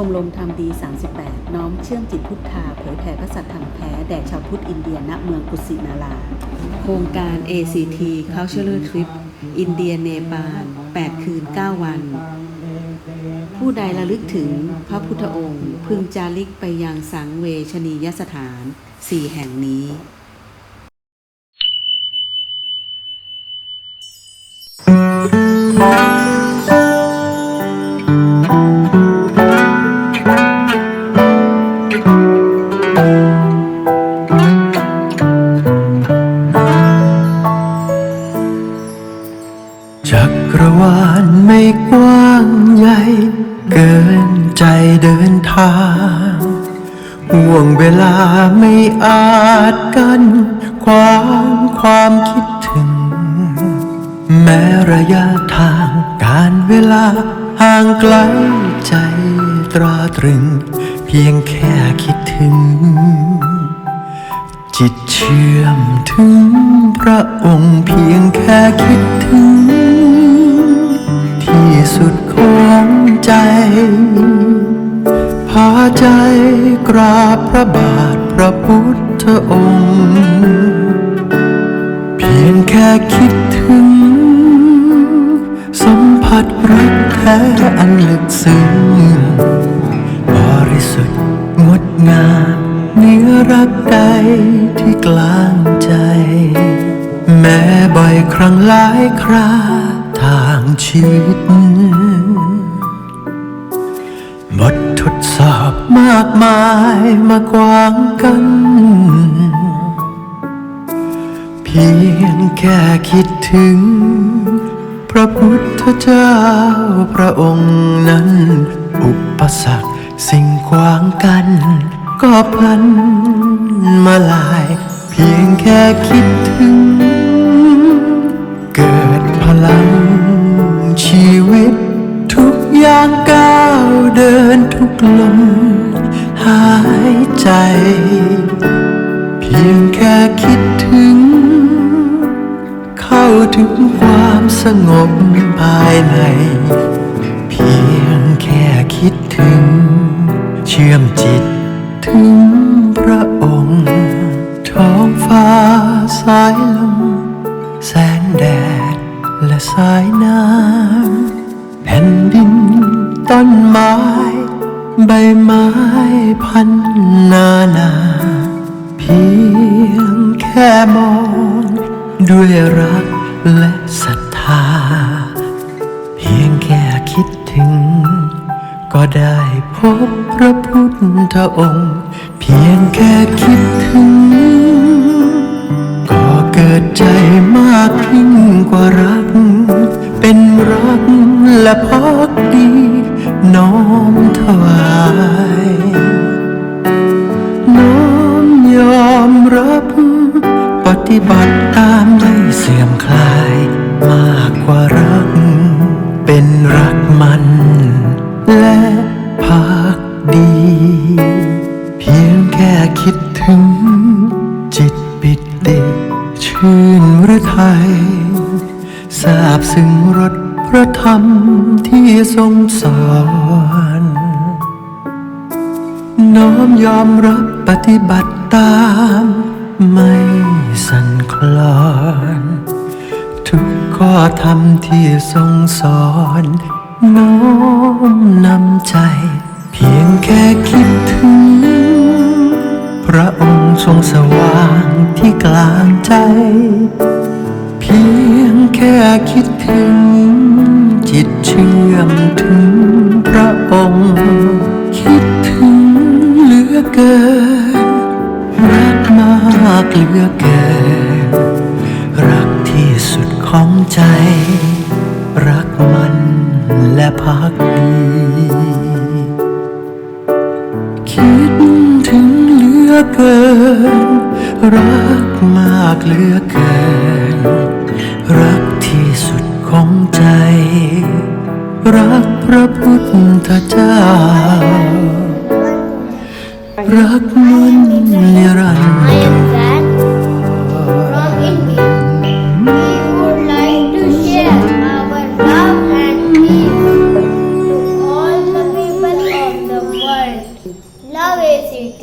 ชมรมธรรมดี 38 น้อมเชื่อมจิตพุทธาเผยแผ่พระสัทธรรมแท้ แด่ชาวพุทธอินเดียณเมืองกุสินารา โครงการ ACT Cultural Trip อินเดียเนปาล 8 คืน 9 วัน ผู้ใดระลึกถึงพระพุทธองค์ พึงจาริกไปยังสังเวชนียสถาน 4 แห่งนี้จัาลไม่กว้างใหญ่ เกินใจเดินทางห่วงเวลาไม่อาจกัน ความความคิดถึง แม้ระยะทางการเวลาห่างไกลใจตราตรึง เพียงแค่คิดถึง จิตเชื่อมถึงพระองค์เพียงแค่คิดถึง สุดของใจ พาใจกราบพระบาทพระพุทธองค์ เพียงแค่คิดถึง สัมผัสรักแท้อันลึกซึ้งบริสุทธิ์งดงามเนื้อรักใดที่กลางใจ แม้บ่อยครั้งหลายคราางชีวิต บททดสอบมากมายมากวางกัน เพียงแค่คิดถึง พระพุทธเจ้าพระองค์นั้น อุปสรรคสิ่งขวางกัน ก็พลันมาลาย เพียงแค่คิดถึงางก้าวเดินทุกลมหายใจ เพียงแค่คิดถึง เข้าถึงความสงบภายใน เพียงแค่คิดถึง เชื่อมจิตถึงพระองค์ ท้องฟ้าสายลม แสงแดดและสายน้ำแผ่นดิน ต้นไม้ ใบไม้พันนานา เพียงแค่มอง ด้วยรักและศรัทธา เพียงแค่คิดถึง ก็ได้พบพระพุทธองค์ เพียงแค่คิดถึง ก็เกิดใจมากยิ่งกว่ารัก เป็นรักและพักดีน้อ วายน้อมยอมรับ ปฏิบัติตามไม่เสื่อมคลาย มากกว่ารัก เป็นรักมัน และพักดี เพียงแค่คิดถึง จิตปิติชื่นหรือไทยทราบซึ้งรสพระธรรมที่ทรงสอน น้อมยอมรับปฏิบัติตาม ไม่สั่นคลอน ทุกข้อธรรมที่ทรงสอนน้อมนำใจ เพียงแค่คิดถึง พระองค์ทรงสว่างที่กลางใจ เพียงแค่คิดถึง จิตเชื่อมถึงพระองค์ อเกิน รักมากเหลือเกิน รักที่สุดของใจ รักมันและพักดีคิดถึงเหลือเกิน รักมากเหลือเกิน รักที่สุดของใจ รักพระพุทธเจ้า รักล้นนิรันดร์ I am Van from India. We would like to share our love and peace to all the people of the world. Love ACT.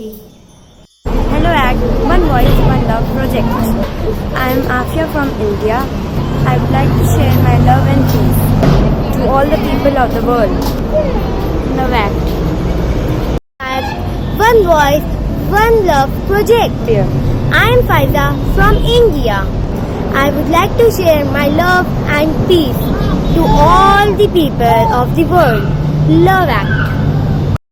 Hello ACT, One Voice, One Love project. I am Afia from India. I would like to share my love and peace to all the people of the world. Love ACT. Voice, One Love project. I am Faiza from India. I would like to share my love and peace to all the people of the world. Love Act.